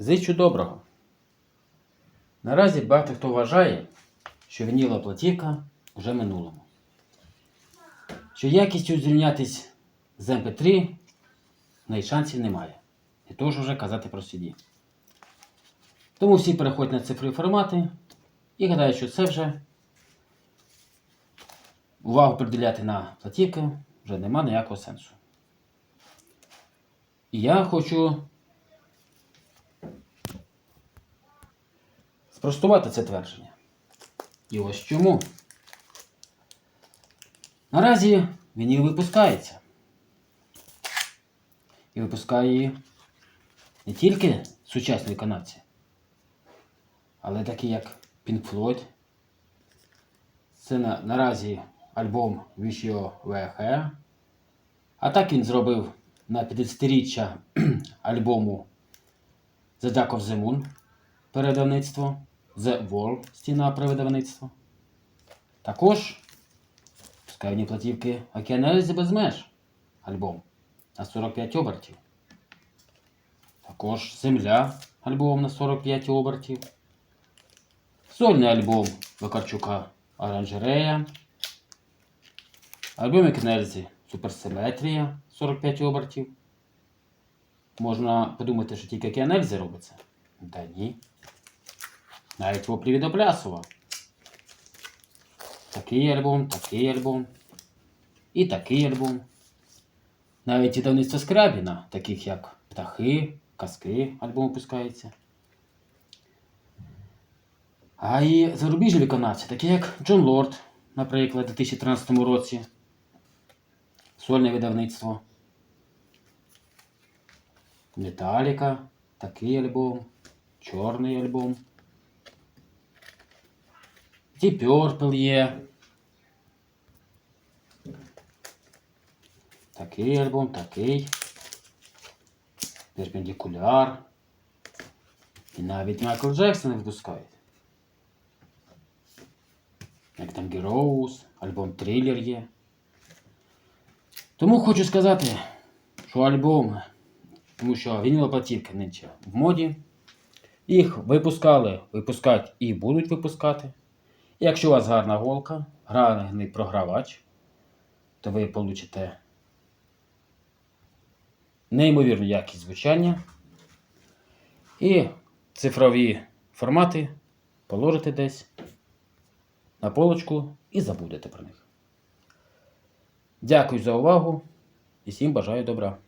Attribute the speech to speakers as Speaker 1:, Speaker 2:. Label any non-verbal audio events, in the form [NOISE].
Speaker 1: Зичу доброго. Наразі багато хто вважає, що вініла платівка вже минулому. Що якістю зрівнятись з MP3 в неї шансів немає. І то ж вже казати про CD. Тому всі переходять на цифрові формати і гадають, що це вже увагу приділяти на платівки вже нема ніякого сенсу. І я хочу спростувати це твердження. І ось чому. Наразі вініл випускається. І випускає її не тільки сучасні виконавці, але такі як Pink Floyd. Це на, наразі альбом Wish You Were Here. А так він зробив на 50-річчя [CLEARS THROAT] альбому The Dark of the Moon передавництво, The Wall стіна передавництво. Також скайні платівки Океаналізи без меж альбом на 45 обертів. Також Земля альбом на 45 обертів. Сольний альбом Вакарчука Оранжерея. Альбом Екнельзі Суперсиметрія 45 обертів. Можна подумати, що тільки Кіанельзі робиться. Та ні. Навіть від Оплясова. Такий альбом, такий альбом. І такий альбом. Навіть видавництво Скрабіна, таких як Птахи, Казки альбом випускається. А і зарубіжні виконавці, такі як Джон Лорд, наприклад, у 2013 році. Сольне видавництво. Металіка, такий альбом, чорний альбом. Deep є. Такий альбом, такий. Перпендикуляр. І навіть Майкл Джексон випускають. Як там Героус, альбом Трилер є. Тому хочу сказати, що альбом, тому що вінілова платівка нинче в моді. Їх випускали, випускають і будуть випускати. Якщо у вас гарна голка, гарний програвач, то ви получите неймовірну якість звучання і цифрові формати положите десь на полочку і забудете про них. Дякую за увагу і всім бажаю добра.